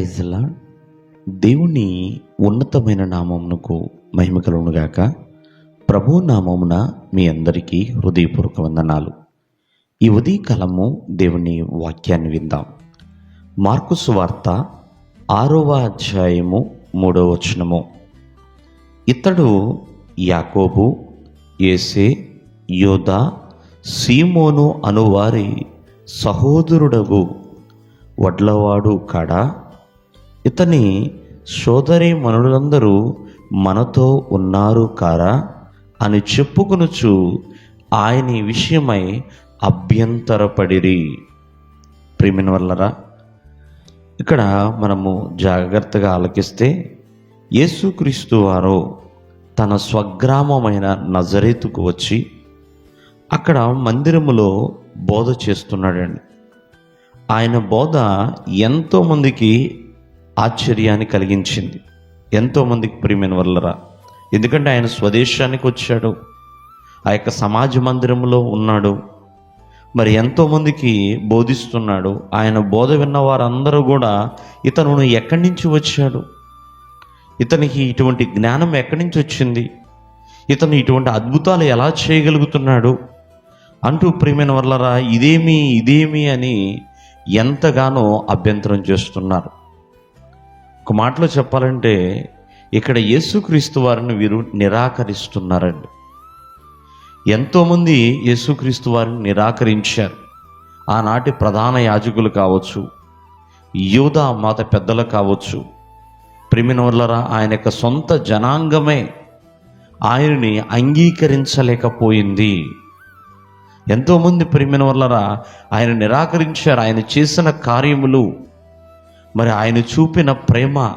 ప్రైజ్లా దేవుని ఉన్నతమైన నామమునకు మహిమ కలుగునుగాక ప్రభు నామమున మీ అందరికీ హృదయపూర్వక వందనాలు. ఈ ఉదయకాలము దేవుని వాక్యాన్ని విందాం. మార్కు సువార్త ఆరవ అధ్యాయము మూడవ వచనము. ఇతడు యాకోబు ఏసే యోధ సీమోను అనువారి సహోదరుడగు వడ్లవాడు కాడా? ఇతని సోదరి మనులందరూ మనతో ఉన్నారు కారా అని చెప్పుకొనుచు ఆయన ఈ విషయమై అభ్యంతరపడిరి. ప్రేమిన వల్లరా ఇక్కడ మనము జాగ్రత్తగా ఆలకిస్తే యేసుక్రీస్తు వారు తన స్వగ్రామమైన నజరేతుకు వచ్చి అక్కడ మందిరములో బోధ చేస్తున్నాడండి. ఆయన బోధ ఎంతోమందికి ఆశ్చర్యాన్ని కలిగించింది. ఎంతోమందికి ప్రియమైన వల్లరా ఎందుకంటే ఆయన స్వదేశానికి వచ్చాడు. ఆ యొక్క సమాజ మందిరంలో ఉన్నాడు. మరి ఎంతోమందికి బోధిస్తున్నాడు. ఆయన బోధ విన్న వారందరూ కూడా ఇతను ఎక్కడి నుంచి వచ్చాడు? ఇతనికి ఇటువంటి జ్ఞానం ఎక్కడి నుంచి వచ్చింది? ఇతను ఇటువంటి అద్భుతాలు ఎలా చేయగలుగుతున్నాడు? అంటూ ప్రియమైన వల్లరా ఇదేమి ఇదేమి అని ఎంతగానో అభ్యంతరం చేస్తున్నారు. ఒక మాటలో చెప్పాలంటే ఇక్కడ యేసుక్రీస్తు వారిని వీరు నిరాకరిస్తున్నారండి. ఎంతోమంది యేసుక్రీస్తు వారిని నిరాకరించారు. ఆనాటి ప్రధాన యాజకులు కావచ్చు యూదా మాత పెద్దలు కావచ్చు ప్రిమినవర్లరా ఆయన యొక్క సొంత జనాంగమే ఆయనని అంగీకరించలేకపోయింది. ఎంతోమంది ప్రిమినవర్లరా ఆయన నిరాకరించారు ఆయన చేసిన కార్యములు మరి ఆయన చూపిన ప్రేమ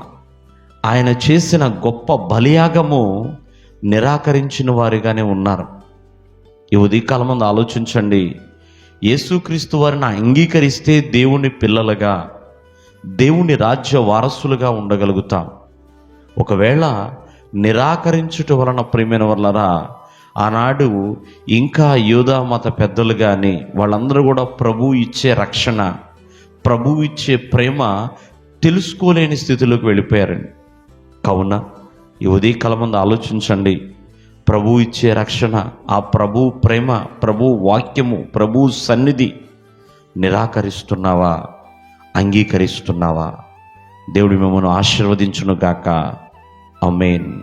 ఆయన చేసిన గొప్ప బలియాగము నిరాకరించిన వారిగానే ఉన్నారు. ఈ ఉదయకాలం ముందు ఆలోచించండి. యేసుక్రీస్తు వారిని అంగీకరిస్తే దేవుని పిల్లలుగా దేవుని రాజ్య వారసులుగా ఉండగలుగుతాం. ఒకవేళ నిరాకరించుట వలన ప్రేమైన వల్లరా ఆనాడు ఇంకా యూదా మత పెద్దలు కానీ వాళ్ళందరూ కూడా ప్రభు ఇచ్చే రక్షణ ప్రభు ఇచ్చే ప్రేమ తెలుసుకోలేని స్థితిలోకి వెళ్ళిపోయారండి. కావున ఈ ఉదయకాలం ముందు ఆలోచించండి. ప్రభు ఇచ్చే రక్షణ ఆ ప్రభు ప్రేమ ప్రభు వాక్యము ప్రభు సన్నిధి నిరాకరిస్తున్నావా? అంగీకరిస్తున్నావా? దేవుడి మిమ్మల్ని ఆశీర్వదించును గాక అమేన్